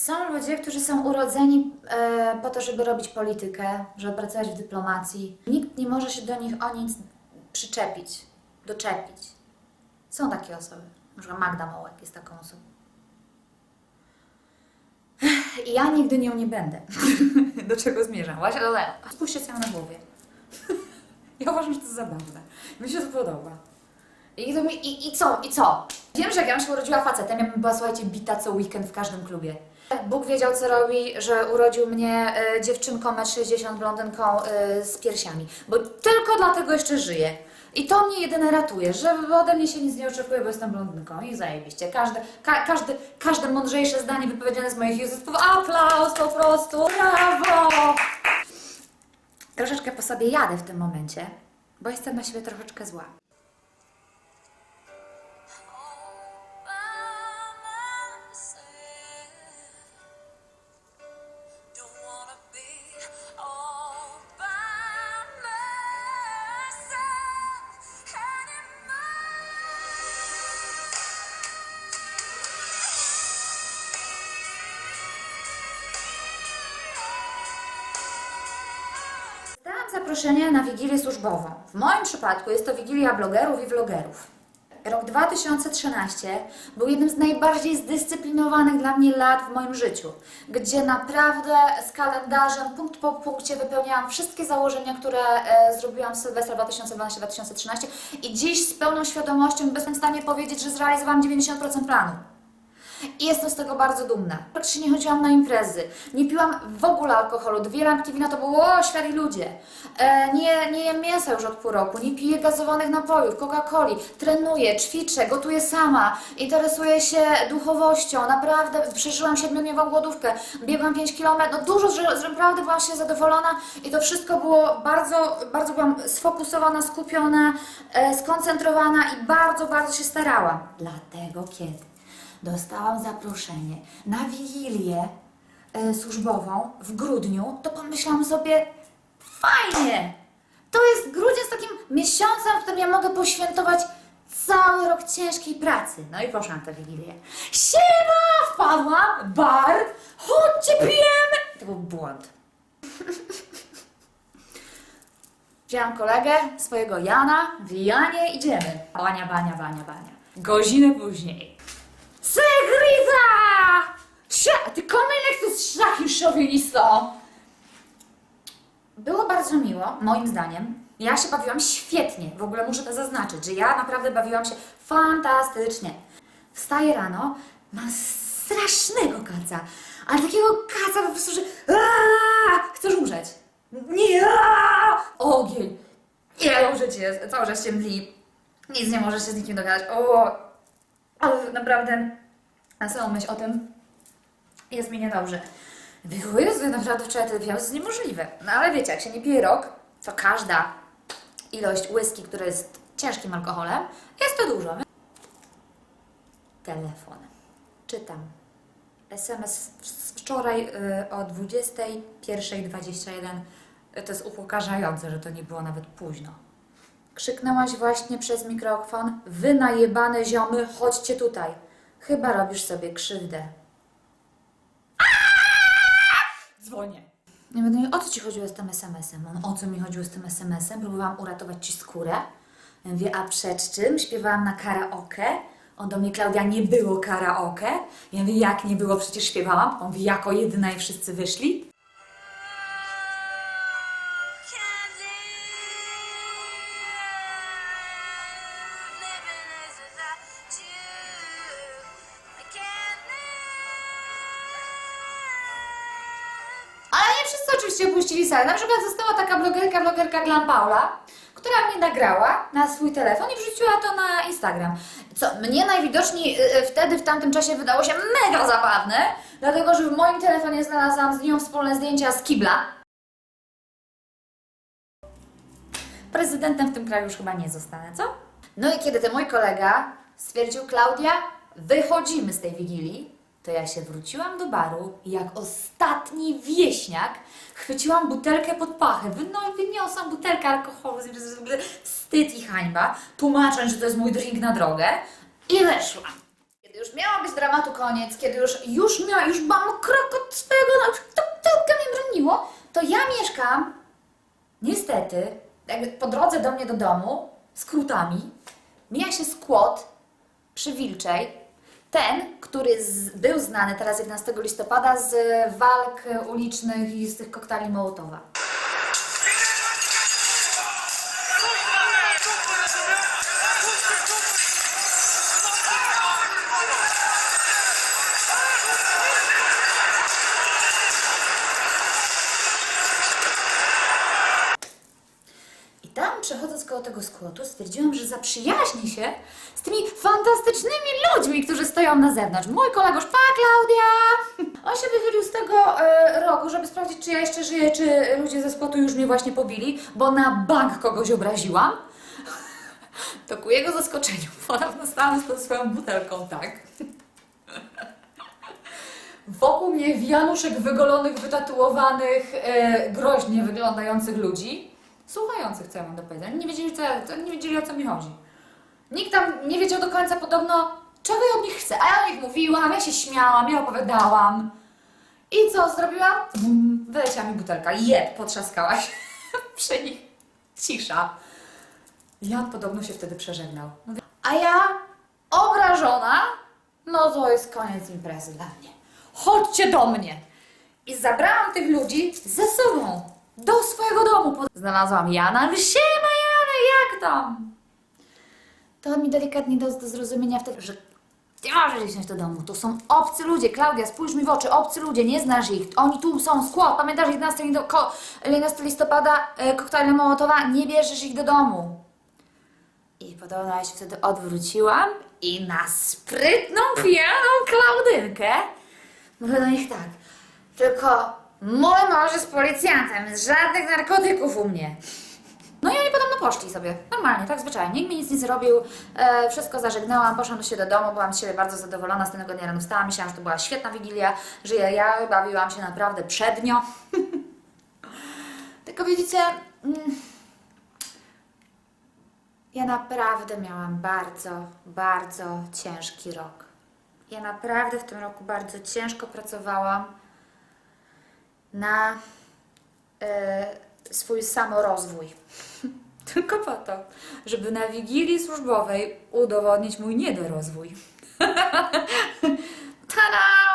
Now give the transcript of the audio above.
Są ludzie, którzy są urodzeni e, po to, żeby robić politykę, żeby pracować w dyplomacji. Nikt nie może się do nich o nic przyczepić, doczepić. Są takie osoby. Przykład Magda Mołek jest taką osobą. I ja nigdy nią nie będę. Do czego zmierzam? Właśnie do. Spójrzcie sobie na głowie. Ja uważam, że to jest zabawne. Mi się to podoba. I, to mi, i, I co? I co? Wiem, że jak ja się urodziła facetem, ja bym była, słuchajcie, bita co weekend w każdym klubie. Bóg wiedział, co robi, że urodził mnie e, dziewczynką 1,60 m, blondynką e, z piersiami. Bo tylko dlatego jeszcze żyję. I to mnie jedyne ratuje, że ode mnie się nic nie oczekuje, bo jestem blondynką. I zajebiście. Każde, ka, każde, każde mądrzejsze zdanie wypowiedziane z moich języków. Aplauz po prostu. Brawo! Troszeczkę po sobie jadę w tym momencie, bo jestem na siebie troszeczkę zła. Zaproszenie na wigilię służbową. W moim przypadku jest to wigilia blogerów i vlogerów. Rok 2013 był jednym z najbardziej zdyscyplinowanych dla mnie lat w moim życiu, gdzie naprawdę z kalendarzem punkt po punkcie wypełniałam wszystkie założenia, które e, zrobiłam w Sylwestra 2012-2013 i dziś z pełną świadomością jestem w stanie powiedzieć, że zrealizowałam 90% planu. I jestem z tego bardzo dumna. Praktycznie nie chodziłam na imprezy, nie piłam w ogóle alkoholu. Dwie lampki wina to było o, światli ludzie. E, nie, nie jem mięsa już od pół roku, nie piję gazowanych napojów, Coca-Coli, trenuję, ćwiczę, gotuję sama, interesuję się duchowością. Naprawdę przeżyłam siedmiodniową głodówkę, biegłam 5 km, no dużo, że, że naprawdę byłam się zadowolona i to wszystko było bardzo, bardzo byłam sfokusowana, skupiona, e, skoncentrowana i bardzo, bardzo się starałam. Dlatego kiedy dostałam zaproszenie na wigilię e, służbową w grudniu, to pomyślałam sobie, fajnie! To jest grudzień z takim miesiącem, w którym ja mogę poświętować cały rok ciężkiej pracy. No i poszłam na tę wigilię. Siema! Wpadłam, bar, chodźcie, pijemy! To był błąd. Wzięłam kolegę, swojego Jana, w Janie idziemy. Bania, bania, bania, bania. Godzinę później. Segrita! Sia, ty kominek to z takim szowinistą. Było bardzo miło, moim zdaniem. Ja się bawiłam świetnie. W ogóle muszę to zaznaczyć, że ja naprawdę bawiłam się fantastycznie. Wstaję rano, mam strasznego kaca. Ale takiego kaca po prostu, że aaa, chcesz umrzeć. Nie, ogień. Nie, umrzeć jest, cały czas się mdli. Nic nie możesz się z nikim dogadać. O, ale naprawdę na samą myśl o tym jest mi niedobrze. Było, Jezu, naprawdę wczoraj wypiłam, to jest niemożliwe. No ale wiecie, jak się nie pije rok, to każda ilość whisky, która jest ciężkim alkoholem, jest to dużo. Telefon. Czytam. SMS wczoraj y, o 21.21. Y, To jest upokarzające, że to nie było nawet późno. Krzyknęłaś właśnie przez mikrofon, wy najebane ziomy, chodźcie tutaj. Chyba robisz sobie krzywdę. Dzwonię. Nie będę o co ci chodziło z tym SMS-em? On, o co mi chodziło z tym SMS-em? Próbowałam uratować ci skórę. Ja mówię, a przed czym? Śpiewałam na karaoke. On do mnie, Klaudia, nie było karaoke. Ja mówię, jak nie było? Przecież śpiewałam. On mówi, jako jedyna i wszyscy wyszli. Opuścili salę. Na przykład została taka blogerka, blogerka Glam Paula, która mnie nagrała na swój telefon i wrzuciła to na Instagram. Co mnie najwidoczniej y, y, wtedy, w tamtym czasie wydało się mega zabawne, dlatego że w moim telefonie znalazłam z nią wspólne zdjęcia z kibla. Prezydentem w tym kraju już chyba nie zostanę, co? No i kiedy ten mój kolega stwierdził, Klaudia, wychodzimy z tej wigilii, to ja się wróciłam do baru i jak ostatni wieśniak chwyciłam butelkę pod pachę, wyno- wyniosłam butelkę alkoholu, w ogóle wstyd i hańba, tłumacząc, że to jest mój drink na drogę. I weszłam. Kiedy już miało być dramatu koniec, kiedy już, już miała, już byłam krok od swojego, no, to, to mnie broniło, to ja mieszkam, niestety, jakby po drodze do mnie do domu, skrótami, mija się skłot przy Wilczej, ten, który z, był znany teraz 11 listopada z walk ulicznych i z tych koktajli Mołotowa. Przechodząc koło tego skłotu, stwierdziłam, że zaprzyjaźnię się z tymi fantastycznymi ludźmi, którzy stoją na zewnątrz. Mój kolegusz, pa Klaudia! On się wychylił z tego e, rogu, żeby sprawdzić, czy ja jeszcze żyję, czy ludzie ze skłotu już mnie właśnie pobili, bo na bank kogoś obraziłam. To ku jego zaskoczeniu ponowno stałam z tą swoją butelką, tak? Wokół mnie wianuszek wygolonych, wytatuowanych, e, groźnie wyglądających ludzi, słuchających, co ja mam do powiedzenia. Nie wiedzieli, co, ja- nie wiedzieli, o co mi chodzi. Nikt tam nie wiedział do końca podobno, czego ja od nich chcę. A ja o nich mówiłam, ja się śmiałam, ja opowiadałam. I co zrobiłam? Bum, wyleciała mi butelka. Jeb, potrzaskałaś. Przy nich cisza. Jan podobno się wtedy przeżegnał. A ja, obrażona, no to jest koniec imprezy dla mnie. Chodźcie do mnie. I zabrałam tych ludzi do swojego domu. Znalazłam Jana. Mówię, Siema Janek, jak tam? To mi delikatnie do, do zrozumienia wtedy, że nie możesz iść do domu. To są obcy ludzie. Klaudia, spójrz mi w oczy. Obcy ludzie, nie znasz ich. Oni tu są, skład. Pamiętasz 11, listo- ko- 11 listopada, e, koktajle Mołotowa? Nie bierzesz ich do domu. I podobno ja się wtedy odwróciłam i na sprytną, pijaną Klaudynkę mówię do nich tak. Tylko mój mąż jest policjantem, żadnych narkotyków u mnie. No i oni podobno poszli sobie, normalnie, tak zwyczajnie. Nikt mi nic nie zrobił, e, wszystko zażegnałam, poszłam się do domu, byłam z siebie bardzo zadowolona, z tego dnia rano wstałam, myślałam, że to była świetna wigilia, że ja, ja bawiłam się naprawdę przednio. Tylko widzicie, mm, ja naprawdę miałam bardzo, bardzo ciężki rok. Ja naprawdę w tym roku bardzo ciężko pracowałam na e, swój samorozwój. Tylko po to, żeby na wigilii służbowej udowodnić mój niedorozwój. Tada!